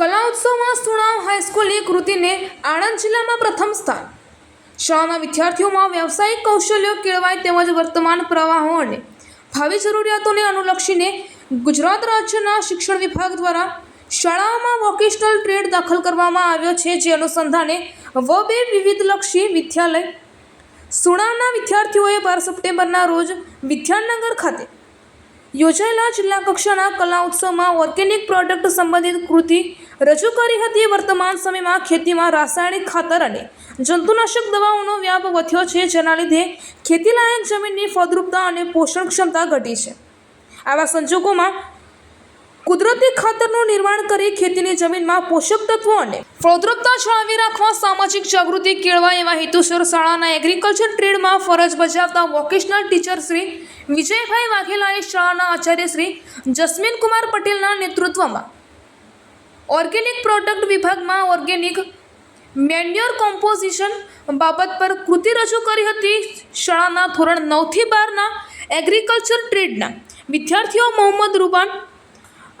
કલા ઉત્સવમાં સુણાવ હાઈસ્કૂલની કૃતિને આણંદ જિલ્લામાં પ્રથમ સ્થાન. શાળાના વિદ્યાર્થીઓમાં વ્યવસાયિક કૌશલ્યો કેળવાય તેમજ વર્તમાન પ્રવાહો અને ભાવિ જરૂરિયાતોને અનુલક્ષીને ગુજરાત રાજ્યના શિક્ષણ વિભાગ દ્વારા શાળાઓમાં વોકેશનલ ટ્રેડ દાખલ કરવામાં આવ્યો છે. જે અનુસંધાને વ બે વિવિધલક્ષી વિદ્યાલય સુણાવના વિદ્યાર્થીઓએ બાર સપ્ટેમ્બરના રોજ વિદ્યાનગર ખાતે યોજાયેલા જિલ્લા કક્ષાના કલા ઉત્સવમાં ઓર્ગેનિક પ્રોડક્ટ સંબંધિત કૃતિ રજૂ કરી હતી વર્તમાન સમયમાં ખેતીમાં રાસાયણિક ખાતર અને જંતુનાશક દવાઓનો વ્યાપ વધ્યો છે, જેના લીધે ખેતીલાયક જમીનની ફળદ્રુપતા અને પોષણ ક્ષમતા ઘટી છે. આવા સંજોગોમાં કુદરતી ખાતરનું નિર્માણ કરી ખેતીની જમીનમાં પોષક તત્વો અને ફળદ્રુપતા જાળવી રાખવા સામાજિક જાગૃતિ કેળવા એવા હેતુસર શાળાના એગ્રીકલ્ચર ટ્રેડમાં ફરજ બજાવતા વોકેશનલ ટીચર શ્રી વિજયભાઈ વાઘેલાએ શાળાના આચાર્ય શ્રી જસ્મીન કુમાર પટેલના નેતૃત્વમાં ઓર્ગેનિક પ્રોડક્ટ વિભાગમાં ઓર્ગેનિક મેન્યોર કોમ્પોઝિશન બાબત પર કૃતિ રજૂ કરી હતી શાળાના ધોરણ નવથી બારના એગ્રીકલ્ચર ટ્રેડના. વિદ્યાર્થીઓ મોહમ્મદ રૂબાન,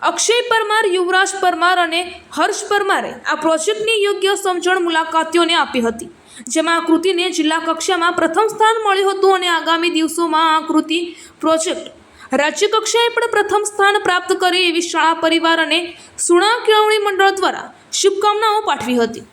અક્ષય પરમાર, યુવરાજ પરમાર અને હર્ષ પરમારે આ પ્રોજેક્ટની યોગ્ય સમજણ મુલાકાતીઓને આપી હતી, જેમાં આ કૃતિને જિલ્લા કક્ષામાં પ્રથમ સ્થાન મળ્યું હતું અને આગામી દિવસોમાં આ કૃતિ પ્રોજેક્ટ રાજ્ય કક્ષાએ પણ પ્રથમ સ્થાન પ્રાપ્ત કરે એવી શાળા પરિવાર અને સુણા કેળવણી મંડળ દ્વારા શુભકામનાઓ પાઠવી હતી.